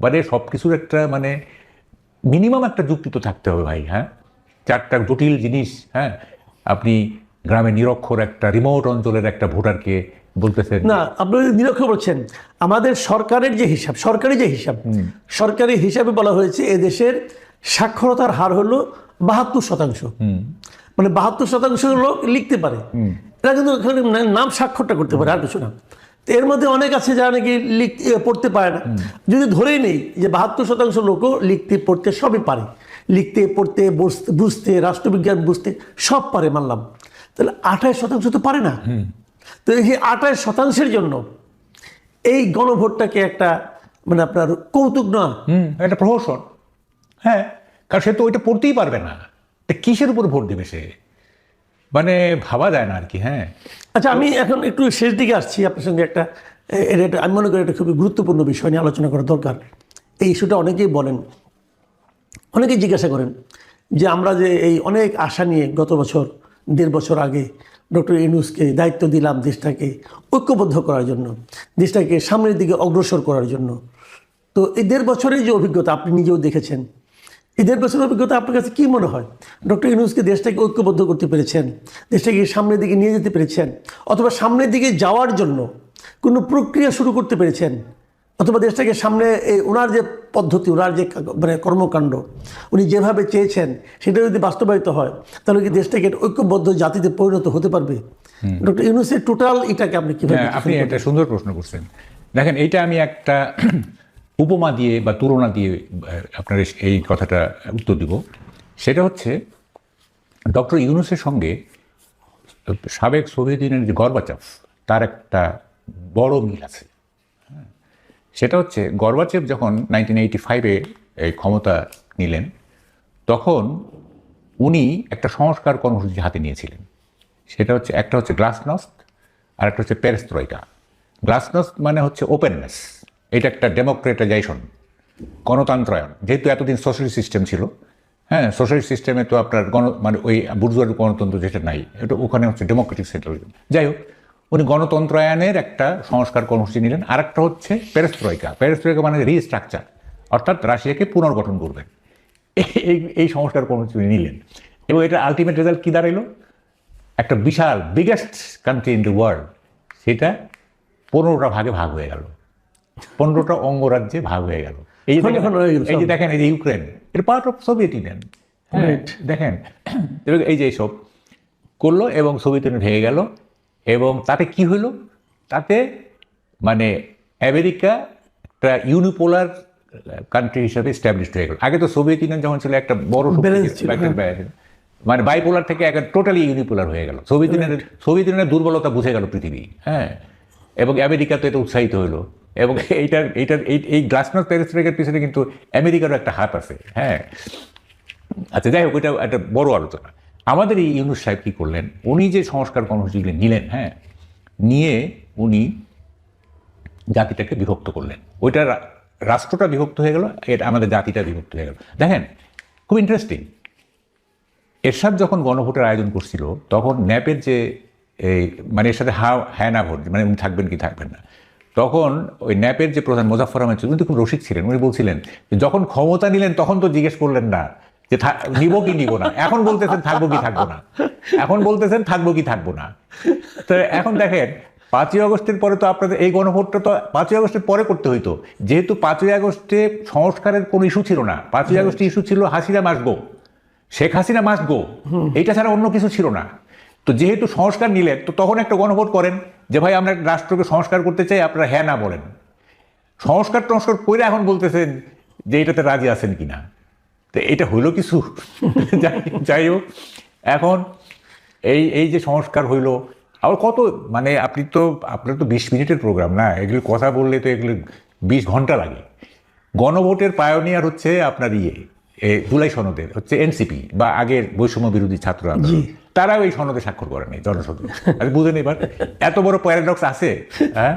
মানে সব কিছুর একটা মানে মিনিমাম একটা যুক্তি তো থাকতে হবে ভাই হ্যাঁ? চারটা জটিল জিনিস হ্যাঁ? আপনি গ্রামে নিরক্ষর একটা রিমোট অঞ্চলের একটা ভোটারকে বলতেছেন না আপনি নিরক্ষর বলছেন আমাদের সরকারের যে হিসাব সরকারি যে হিসাব সরকারি হিসাবে বলা হয়েছে এদেশের সাক্ষরতার হার হলো বাহাত্তর শতাংশ। মানে বাহাত্তর শতাংশ লোক লিখতে পারে। এরা কিন্তু নাম স্বাক্ষরটা করতে পারে আর কিছু না। এর মধ্যে অনেক আছে যারা নাকি লিখতে পড়তে পারে না। যদি ধরেই নেই যে বাহাত্তর শতাংশ লোকও লিখতে পড়তে সবই পারে। লিখতে পড়তে বুঝতে রাষ্ট্রবিজ্ঞান বুঝতে সব পারে মানলাম। তাহলে আঠাশ শতাংশ তো পারে না। তো এই আঠাশ শতাংশের জন্য এই গণভোটটাকে একটা মানে আপনার কৌতুক না একটা প্রহসন। হ্যাঁ কারণ সে তো ওইটা পড়তেই পারবে না। তা কিসের উপর ভোট দেবে সে? মানে ভাবা যায় না আর কি হ্যাঁ। আচ্ছা আমি এখন একটু শেষ দিকে আসছি আপনার সঙ্গে একটা এটা আমি মনে করি এটা খুবই গুরুত্বপূর্ণ বিষয় নিয়ে আলোচনা করা দরকার। এই ইস্যুটা অনেকেই বলেন, অনেকেই জিজ্ঞাসা করেন যে আমরা যে এই অনেক আশা নিয়ে গত বছর, দেড় বছর আগে ডক্টর ইনুসকে দায়িত্ব দিলাম দেশটাকে ঐক্যবদ্ধ করার জন্য, দেশটাকে সামনের দিকে অগ্রসর করার জন্য। তো এই দেড় বছরের যে অভিজ্ঞতা আপনি নিজেও দেখেছেন এই দেড় বছরের অভিজ্ঞতা আপনার কাছে কী মনে হয়? ডক্টর ইউনুসকে দেশটাকে ঐক্যবদ্ধ করতে পেরেছেন দেশটাকে সামনের দিকে নিয়ে যেতে পেরেছেন অথবা সামনের দিকে যাওয়ার জন্য কোনো প্রক্রিয়া শুরু করতে পেরেছেন অথবা দেশটাকে সামনে এই ওনার যে পদ্ধতি ওনার যে মানে কর্মকাণ্ড উনি যেভাবে চেয়েছেন সেটা যদি বাস্তবায়িত হয় তাহলে কি দেশটাকে ঐক্যবদ্ধ জাতিতে পরিণত হতে পারবে? ডক্টর ইউনুসের টোটাল এটাকে আপনি কীভাবে হ্যাঁ, আপনি একটা সুন্দর প্রশ্ন করছেন। দেখেন এইটা আমি একটা উপমা দিয়ে বা তুলনা দিয়ে আপনার এই- কথাটা উত্তর দিব। সেটা হচ্ছে, ডক্টর ইউনুসের সঙ্গে সাবেক সোভিয়েত ইউনিয়নের যে গর্বাচাফ তার একটা বড় মিল আছে। সেটা হচ্ছে, গর্বাচেভ যখন নাইনটিন এইটি ফাইভে এই ক্ষমতা নিলেন, তখন উনি একটা সংস্কার কর্মসূচি হাতে নিয়েছিলেন। সেটা হচ্ছে, একটা হচ্ছে গ্লাসনস্ট আর একটা হচ্ছে পেরেস্ত্রয়িকা। গ্লাসনস্ট মানে হচ্ছে ওপেননেস এটা একটা ডেমোক্রেটাইজেশন গণতন্ত্রায়ন। যেহেতু এতদিন সোশ্যালিস্ট সিস্টেম ছিল হ্যাঁ সোশ্যালিস্ট সিস্টেমে তো আপনার গণ মানে ওই বুর্জুয়ার গণতন্ত্র যেটা নাই, এটা ওখানে হচ্ছে ডেমোক্রেটিক সেটেলিজম যাই হোক, উনি গণতন্ত্রায়নের একটা সংস্কার কর্মসূচি নিলেন। আর একটা হচ্ছে পেরেস্ত্রয়িকা পেরেস্ত্রয়িকা মানে রিস্ট্রাকচার অর্থাৎ রাশিয়াকে পুনর্গঠন করবেন। এই এই সংস্কার কর্মসূচি নিলেন। এবং এটা আলটিমেট রেজাল্ট কী দাঁড়াইলো? একটা বিশাল biggest country in the world সেটা পনেরোটা ভাগে ভাগ হয়ে গেল। পনেরোটা অঙ্গরাজ্যে ভাগ হয়ে গেল। এই হয়ে এই যে দেখেন এই যে ইউক্রেন এটা পার্ট অফ সোভিয়েত ইউনিয়ন। দেখেন এই যে এইসব করল এবং সোভিয়েত ইউনিয়ন ভেঙে গেল এবং তাতে কি হলো তাতে মানে আমেরিকা একটা ইউনিপোলার কান্ট্রি হিসাবে স্ট্যাবলিশ হয়ে গেল। আগে তো সোভিয়েত ইউনিয়ন যখন ছিল একটা বড় একটা মানে বাইপোলার থেকে একটা টোটালি ইউনিপোলার হয়ে গেল। সোভিয়েত ইউনিয়নের সোভিয়েত ইউনিয়নের দুর্বলতা বুঝে গেল পৃথিবী হ্যাঁ। এবং আমেরিকা তো এটা উৎসাহিত হলো এবং এইটার এইটার এই এই গ্লাসনস প্যারিসের পিছনে কিন্তু আমেরিকারও একটা হাত আছে হ্যাঁ? আচ্ছা যাই হোক ওইটা একটা বড় আলোচনা। আমাদের এই ইউনুস সাহেব কী করলেন? উনি যে সংস্কার কর্মসূচিগুলি নিলেন হ্যাঁ নিয়ে উনি জাতিটাকে বিভক্ত করলেন। ওইটা রাষ্ট্রটা বিভক্ত হয়ে গেল এটা আমাদের জাতিটা বিভক্ত হয়ে গেল। দেখেন, খুব ইন্টারেস্টিং এরশাদ যখন গণভোটের আয়োজন করছিল, তখন ন্যাপের যে, এই মানে এর সাথে হা হ্যাঁ না ভোট মানে উনি থাকবেন কি থাকবেন না তখন ওই ন্যাপের যে প্রধান মোজাফর আহমেদ ছিল উনি তো খুব রসিক ছিলেন। উনি বলছিলেন যে যখন ক্ষমতা নিলেন তখন তো জিজ্ঞেস করলেন না যে নিব কি নিব না? এখন বলতেছেন থাকব কি থাকব না। এখন বলতেছেন থাকব কি থাকব না। তো এখন দেখেন পাঁচই আগস্টের পরে তো আপনাদের এই গণভোটটা তো পাঁচই আগস্টের পরে করতে হইতো। যেহেতু পাঁচই আগস্টে সংস্কারের কোনো ইস্যু ছিল না পাঁচই আগস্টে ইস্যু ছিল Hasina must go Sheikh Hasina must go. এইটা ছাড়া অন্য কিছু ছিল না। তো যেহেতু সংস্কার নিলেন তো তখন একটা গণভোট করেন। যে ভাই আমরা রাষ্ট্রকে সংস্কার করতে চাই আপনারা হ্যাঁ না বলেন। সংস্কার টংস্কার করে এখন বলতেছেন যে এটাতে রাজি আছেন কিনা। তো এটা হইল কিছু। যাই হোক এখন এই এই যে সংস্কার হইল আবার কত মানে আপনি তো আপনার তো বিশ মিনিটের প্রোগ্রাম না? এগুলো কথা বললে তো এগুলি বিশ ঘণ্টা লাগে। গণভোটের পায়োনিয়ার হচ্ছে আপনার ইয়ে এ, জুলাই সনদের হচ্ছে এনসিপি বা আগের বৈষম্য বিরোধী ছাত্র আন্দোলন। তারাও এই সনদে স্বাক্ষর করেনি জনসদ আপনি বুঝেন এবার। এত বড় প্যারাডক্স আছে হ্যাঁ?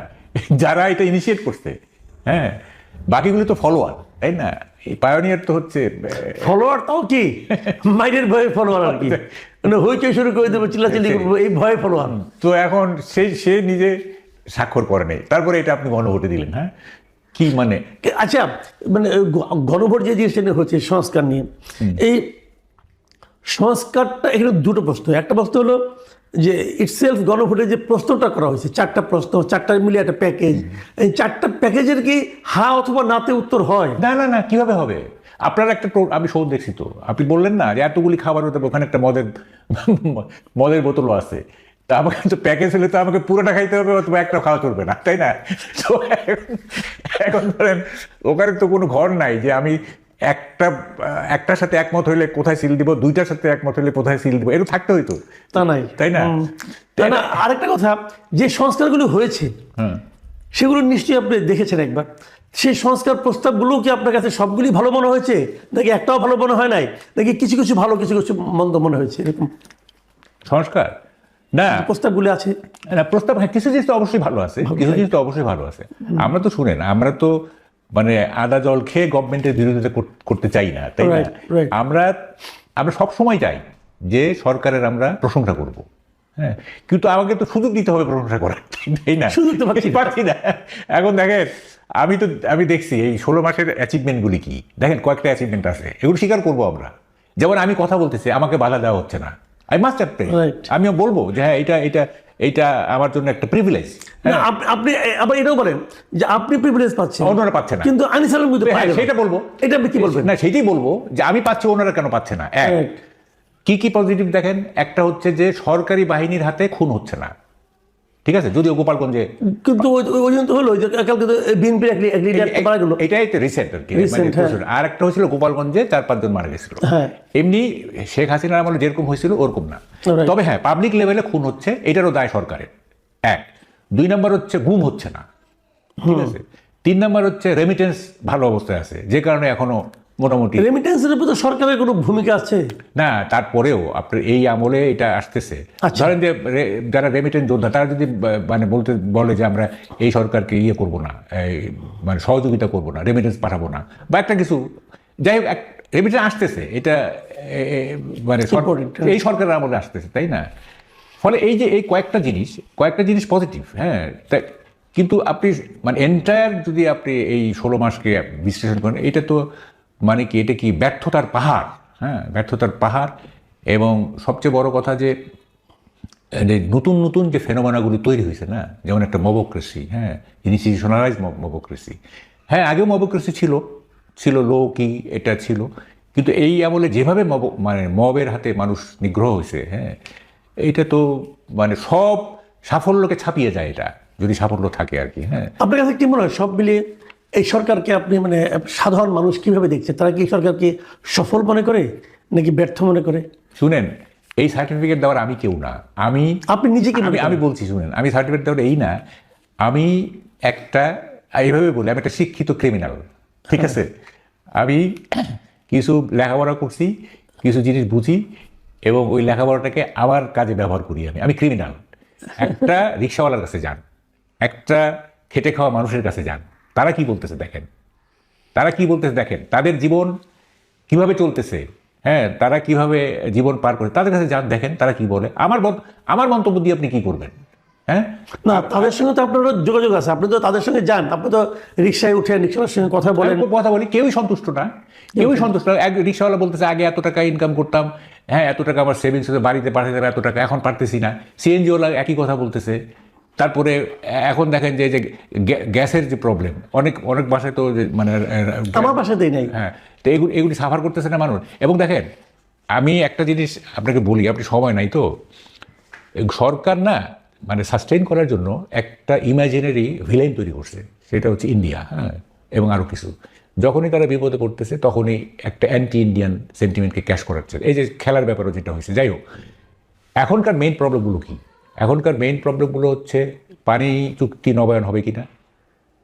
যারা এটা ইনিশিয়েট করছে হ্যাঁ? বাকিগুলো তো ফলোয়ার তাই না? এই পায়োনিয়ার তো হচ্ছে ফলোয়ার তাও কি? মাইরের ভয়ে ফলোয়ার আর কি? মানে হইচই শুরু করে দেবো চিল্লাচিল্লি করব এই ভয়ে ফলোয়ার তো এখন সে সে নিজে স্বাক্ষর করে নেই। তারপরে এটা আপনি গণভোটে দিলেন হ্যাঁ? কি মানে? আচ্ছা মানে গণভোট যে জিনিসটা হচ্ছে সংস্কার নিয়ে এই সংস্কারটা এখানে দুটো প্রশ্ন। একটা প্রশ্ন হলো যে ইটসেলফ গণভোটে যে প্রশ্নটা করা হয়েছে, চারটা প্রশ্ন, চারটা মিলিয়ে একটা প্যাকেজ এই চারটা প্যাকেজের কি হা অথবা নাতে উত্তর হয়? না না না, কীভাবে হবে? আপনার একটা আমি শোধ দেখছি তো। আপনি বললেন না যে এতগুলি খাবার হতে ওখানে একটা মদের মদের বোতলও আছে। তা আমাকে তো প্যাকেজ হলে তো আমাকে পুরোটা খাইতে হবে, অথবা একটা খাওয়া চলবে না, তাই না? তো এখন ধরেন, ওখানে তো কোনো ঘর নাই যে আমি একটা একটার সাথে একমত হইলে কোথায় সিল দিব দুইটার সাথে একমত হইলে কোথায় সিল দিব এরকম থাকতে হইতো তা নাই। তাই না? হুম। তা না আরেকটা কথা যে সংস্কারগুলো হয়েছে হ্যাঁ সেগুলো নিশ্চয়ই আপনি দেখেছেন একবার। সেই সংস্কার প্রস্তাবগুলো কি আপনার কাছে সবগুলি ভালো মনে হয়েছে? নাকি একটাও ভালো মনে হয় নাই? নাকি কিছু কিছু ভালো কিছু কিছু মন্দ মনে হয়েছে এরকম? সংস্কার? না। প্রস্তাবগুলি আছে? না প্রস্তাব হ্যাঁ কিছু জিনিস তো অবশ্যই ভালো আছে কিছু জিনিস তো অবশ্যই ভালো আছে। আমরা তো শুনেন আমরা তো মানে আদা জল খেয়ে গভর্নমেন্টের বিরোধিতা করতে চাই না তাই না. আমরা আমরা সব সময় চাই যে সরকারের আমরা প্রশংসা করব হ্যাঁ? কিন্তু আমাকে তো সুযোগ দিতে হবে প্রশংসা করার তাই না? পাচ্ছি না। এখন দেখেন আমি তো আমি দেখছি এই ষোলো মাসের অ্যাচিভমেন্টগুলি কি? দেখেন কয়েকটা অ্যাচিভমেন্ট আছে এগুলো স্বীকার করব আমরা। যেমন আমি কথা বলতেছি আমাকে বাধা দেওয়া হচ্ছে না। আই মাস্ট হ্যাভ আমিও বলব যে হ্যাঁ এটা এটা এটা আমার জন্য একটা প্রিভিলেজ আপনি আবার এটাও বলেন যে আপনি প্রিভিলেজ পাচ্ছেন। ওনারা পাচ্ছে না। কিন্তু আনিস আলম হ্যাঁ, সেটা বলব। এটা আপনি কি বলবেন? না সেটাই বলব যে আমি পাচ্ছি ওনারা কেন পাচ্ছে না? এক কি কি পজিটিভ দেখেন? একটা হচ্ছে যে সরকারি বাহিনীর হাতে খুন হচ্ছে না। ঠিক আছে? যদিও গোপালগঞ্জে কিন্তু ওই জন্য তো হলো কালকে তো বিএনপির এক লিডার মারা গেল। এটাই তো রিসেন্ট আর কি হ্যাঁ। আর একটা হয়েছিল গোপালগঞ্জে চার পাঁচজন মারা গেছিল। হ্যাঁ। এমনি শেখ হাসিনার আমলে যেরকম হয়েছিল ওরকম না। তবে হ্যাঁ পাবলিক লেভেলে খুন হচ্ছে এটারও দায় সরকারের। এক। দুই নম্বর হচ্ছে গুম হচ্ছে না। ঠিক আছে? তিন নম্বর হচ্ছে রেমিটেন্স ভালো অবস্থায় আছে যে কারণে এখনও মোটামুটি রেমিটেন্সের উপর তো সরকারের কোনো ভূমিকা আছে না তারপরেও আপনার এই আমলে এটা আসতেছে আচ্ছা। ধরেন যে যারা রেমিটেন্স যোদ্ধা তারা যদি মানে বলতে বলে যে আমরা এই সরকারকে ইয়ে করব না মানে সহযোগিতা করব না রেমিটেন্স পাঠাবো না বা একটা কিছু যাই হোক রেমিটেন্স আসতেছে এটা মানে হ্যাঁ। এই সরকারের আমলে আসতেছে তাই না ফলে এই যে এই কয়েকটা জিনিস কয়েকটা জিনিস পজিটিভ হ্যাঁ কিন্তু আপনি মানে এন্টায়ার যদি আপনি এই ষোলো মাসকে বিশ্লেষণ করেন এটা তো মানে কি, এটা কি ব্যর্থতার পাহাড়? হ্যাঁ ব্যর্থতার পাহাড়। এবং সবচেয়ে বড় কথা যে নতুন নতুন যে ফেনোমানাগুলি তৈরি হয়েছে, না, যেমন একটা মবোক্রেসি হ্যাঁ ইনস্টিটিউশনালাইজ মবোক্রেসি। হ্যাঁ আগেও মবোক্রেসি ছিল ছিল লো কি এটা ছিল। কিন্তু এই আমলে যেভাবে মব মানে মবের হাতে মানুষ নিগ্রহ হয়েছে হ্যাঁ এটা তো মানে সব সাফল্যকে ছাপিয়ে যায় এটা, যদি সাফল্য থাকে আর কি হ্যাঁ। আপনার কাছে কি মনে হয়, সব মিলিয়ে এই সরকারকে আপনি মানে সাধারণ মানুষ কীভাবে দেখছে তারা কি সরকারকে সফল মনে করে নাকি ব্যর্থ মনে করে? শুনেন এই সার্টিফিকেট দেওয়ার আমি কেউ না। আমি আপনি নিজে কি আমি আমি বলছি শুনেন আমি সার্টিফিকেট দেওয়ার এই না। আমি একটা এইভাবে বলি আমি একটা শিক্ষিত ক্রিমিনাল ঠিক আছে? আমি কিছু লেখাপড়া করছি কিছু জিনিস বুঝি এবং ওই লেখাপড়াটাকে আমার কাজে ব্যবহার করি আমি। আমি ক্রিমিনাল একটা রিক্সাওয়ালার কাছে যান একটা খেটে খাওয়া মানুষের কাছে যান। তারা কি বলতেছে দেখেন? তারা কি বলতেছে দেখেন? তাদের জীবন কীভাবে চলতেছে? হ্যাঁ তারা কীভাবে জীবন পার করে? তাদের কাছে যান দেখেন তারা কি বলে। আমার আমার মন্তব্য দিয়ে আপনি কি করবেন? হ্যাঁ? না তাদের সঙ্গে তো আপনার যোগাযোগ আছে। আপনি তো তাদের সঙ্গে যান। আপনি তো রিক্সায় উঠে রিক্সার সঙ্গে কথা বলেন। কথা বলি কেউই সন্তুষ্ট না। কেউই সন্তুষ্ট না। এক রিক্সাওয়ালা বলতেছে আগে এত টাকা ইনকাম করতাম। হ্যাঁ এত টাকা আমার সেভিংস বাড়িতে পাঠাতে এত টাকা। এখন পারতেছি না। সিএনজিওলা একই কথা বলতেছে। তারপরে এখন দেখেন যে যে গ্যাসের যে প্রবলেম অনেক অনেক বাসায় তো মানে আমার বাসাতেই নেই। হ্যাঁ তো এগুলি এগুলি সাফার করতেছে না মানুষ। এবং দেখেন আমি একটা জিনিস আপনাকে বলি আপনি সময় নাই তো। সরকার না মানে সাস্টেইন করার জন্য একটা ইমাজিনারি ভিলেন তৈরি করছে সেটা হচ্ছে ইন্ডিয়া হ্যাঁ এবং আরও কিছু। যখনই তারা বিপদে পড়তেছে তখনই একটা অ্যান্টি ইন্ডিয়ান সেন্টিমেন্টকে ক্যাশ করাচ্ছে। এই যে খেলার ব্যাপারও যেটা হয়েছে যাই হোক এখনকার মেইন প্রবলেমগুলো কি? এখনকার মেইন প্রবলেমগুলো হচ্ছে পানি চুক্তি নবায়ন হবে কি না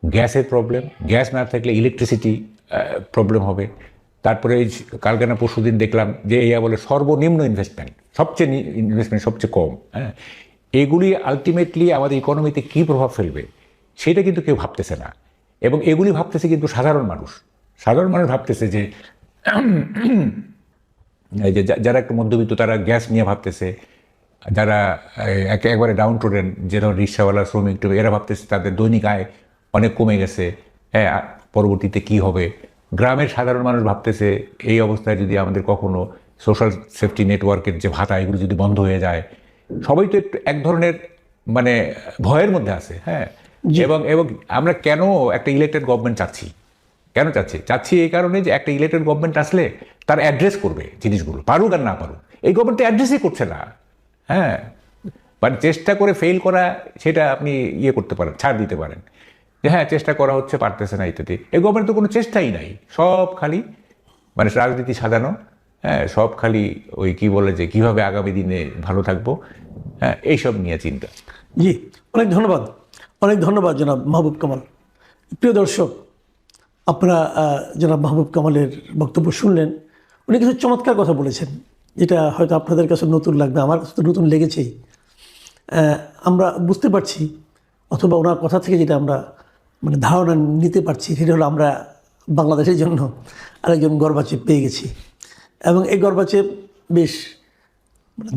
গ্যাসের প্রবলেম গ্যাস না থাকলে ইলেকট্রিসিটি প্রবলেম হবে। তারপরে এই কালকে না পরশু দিন দেখলাম যে এই বলে সর্বনিম্ন ইনভেস্টমেন্ট সবচেয়ে ইনভেস্টমেন্ট সবচেয়ে কম হ্যাঁ? এগুলি আলটিমেটলি আমাদের ইকোনমিতে কী প্রভাব ফেলবে, সেটা কিন্তু কেউ ভাবতেছে না। এবং এগুলি ভাবতেছে কিন্তু সাধারণ মানুষ। সাধারণ মানুষ ভাবতেছে যে, যারা একটু মধ্যবিত্ত, তারা গ্যাস নিয়ে ভাবতেছে যারা একবারে ডাউন টোডেন যে ধরুন রিক্সাওয়ালা শ্রমিক টুমিক, এরা ভাবতেছে তাদের দৈনিক আয় অনেক কমে গেছে। হ্যাঁ পরবর্তীতে কি হবে? গ্রামের সাধারণ মানুষ ভাবতেছে এই অবস্থায় যদি আমাদের কখনো সোশ্যাল সেফটি নেটওয়ার্কের যে ভাতা এগুলো যদি বন্ধ হয়ে যায় সবাই তো একটু এক ধরনের মানে ভয়ের মধ্যে আছে হ্যাঁ? এবং এবং আমরা কেন একটা ইলেক্টেড গভর্নমেন্ট চাচ্ছি? কেন চাচ্ছি? চাচ্ছি এই কারণে যে একটা ইলেক্টেড গভর্নমেন্ট আসলে তার অ্যাড্রেস করবে জিনিসগুলো পারুক আর না পারুক। এই গভর্নমেন্ট তো অ্যাড্রেসই করছে না। হ্যাঁ। মানে চেষ্টা করে ফেল করা সেটা আপনি ইয়ে করতে পারেন, ছাড় দিতে পারেন। যে হ্যাঁ চেষ্টা করা হচ্ছে, পারতেছে না ইত্যাদি। এই গভর্নমেন্ট তো কোনো চেষ্টাই নাই। সব খালি মানে রাজনীতি সাজানো হ্যাঁ সব খালি ওই কি বলে যে কীভাবে আগামী দিনে ভালো থাকব হ্যাঁ এইসব নিয়ে চিন্তা। জি, অনেক ধন্যবাদ। অনেক ধন্যবাদ জনাব মাহবুব কামাল। প্রিয় দর্শক, আপনারা জনাব মাহবুব কামালের বক্তব্য শুনলেন। উনি কিছু চমৎকার কথা বলেছেন। যেটা হয়তো আপনাদের কাছে নতুন লাগবে, আমার কাছে তো নতুন লেগেছেই। আমরা বুঝতে পারছি, অথবা ওনার কথা থেকে যেটা আমরা মানে ধারণা নিতে পারছি, সেটা হলো আমরা বাংলাদেশের জন্য আরেকজন গর্বাচেপ পেয়ে গেছি। এবং এই গর্বাচেপ বেশ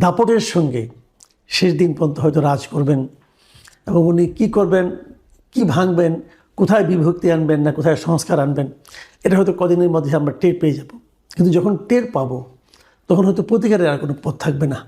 দাপটের সঙ্গে শেষ দিন পর্যন্ত হয়তো রাজ করবেন, এবং উনি কী করবেন, কি ভাঙবেন, কোথায় বিভক্তি আনবেন না কোথায় সংস্কার আনবেন, এটা হয়তো কদিনের মধ্যে আমরা টের পেয়ে যাব। কিন্তু যখন টের পাবো তখন হয়তো প্রতিকারের আর কোনো পথ থাকবে না।